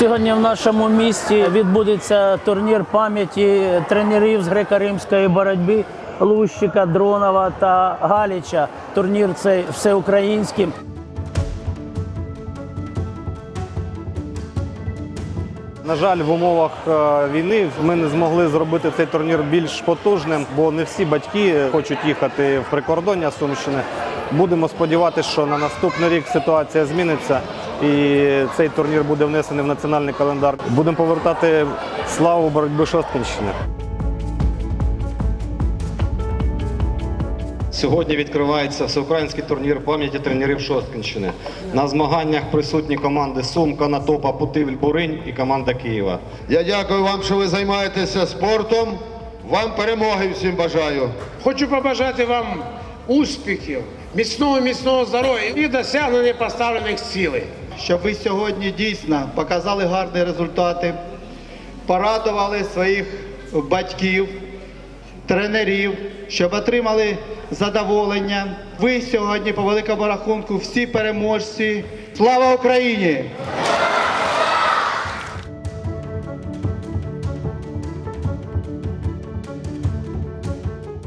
Сьогодні в нашому місті відбудеться турнір пам'яті тренерів з греко-римської боротьби Лущика, Дронова та Галіча. Турнір цей всеукраїнський. На жаль, в умовах е, війни ми не змогли зробити цей турнір більш потужним, бо не всі батьки хочуть їхати в прикордоння Сумщини. Будемо сподіватися, що на наступний рік ситуація зміниться і цей турнір буде внесений в національний календар. Будемо повертати славу боротьби Шосткинщини. Сьогодні відкривається всеукраїнський турнір пам'яті тренерів Шосткинщини. На змаганнях присутні команди Сум, Канатопа, Путивль, Буринь і команда Києва. Я дякую вам, що ви займаєтеся спортом. Вам перемоги всім бажаю. Хочу побажати вам успіхів, міцного міцного здоров'я і досягнення поставлених цілей. Щоб ви сьогодні дійсно показали гарні результати, порадували своїх батьків, тренерів, щоб отримали задоволення. Ви сьогодні по великому рахунку всі переможці. Слава Україні!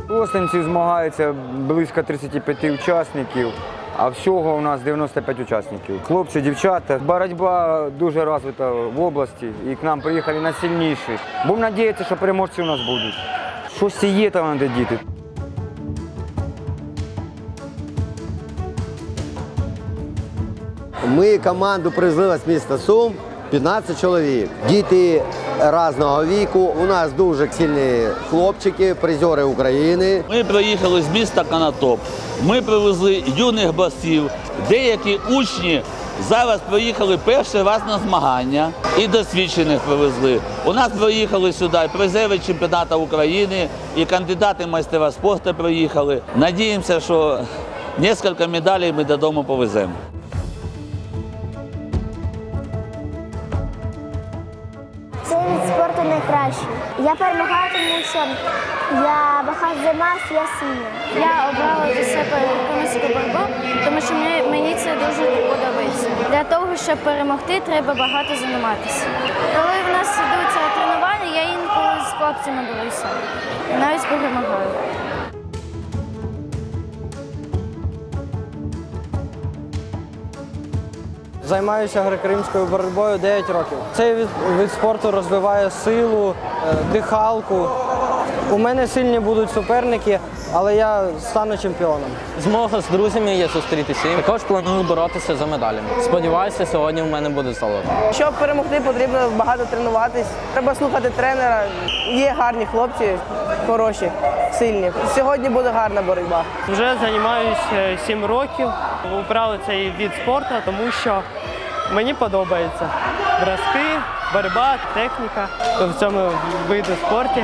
У Остинці змагається близько 35 учасників, а всього у нас 95 учасників. Хлопці, дівчата. Боротьба дуже розвита в області і к нам приїхали найсильніші. Будемо сподіватися, що переможці у нас будуть. Щось є там де діти. Ми команду привезли з міста Сум, 15 чоловік. Діти різного віку. У нас дуже сильні хлопчики, призери України. Ми приїхали з міста Канатоп. Ми привезли юних басів. Деякі учні зараз приїхали перший раз на змагання і досвідчених привезли. У нас приїхали сюди призери чемпіонату України, і кандидати майстера спорту приїхали. Надіємося, що кілька медалей ми додому повеземо. Від найкращим. Я перемагаю, тому що я багато займаюся, я сильна. Я обрала для себе конуську боротьбу, тому що мені, це дуже подобається. Для того, щоб перемогти, треба багато займатися. Коли в нас ідуть тренування, я інколи з хлопцями борюся. Навіть перемагаю. Займаюся греко-римською боротьбою 9 років. Цей від, від спорту розвиває силу, е, дихалку. У мене сильні будуть суперники, але я стану чемпіоном. Змога з друзями є зустрітися. Також планую боротися за медалями. Сподіваюся, сьогодні в мене буде золото. Щоб перемогти, потрібно багато тренуватись. Треба слухати тренера. Є гарні хлопці, хороші, сильні. Сьогодні буде гарна боротьба. Вже займаюся 7 років. Обрали цей від спорту, тому що мені подобається броски, боротьба, техніка в цьому виду спорту.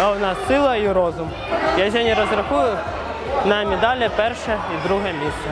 А у нас сила і розум. Я сьогодні розрахую на медалі перше і друге місце.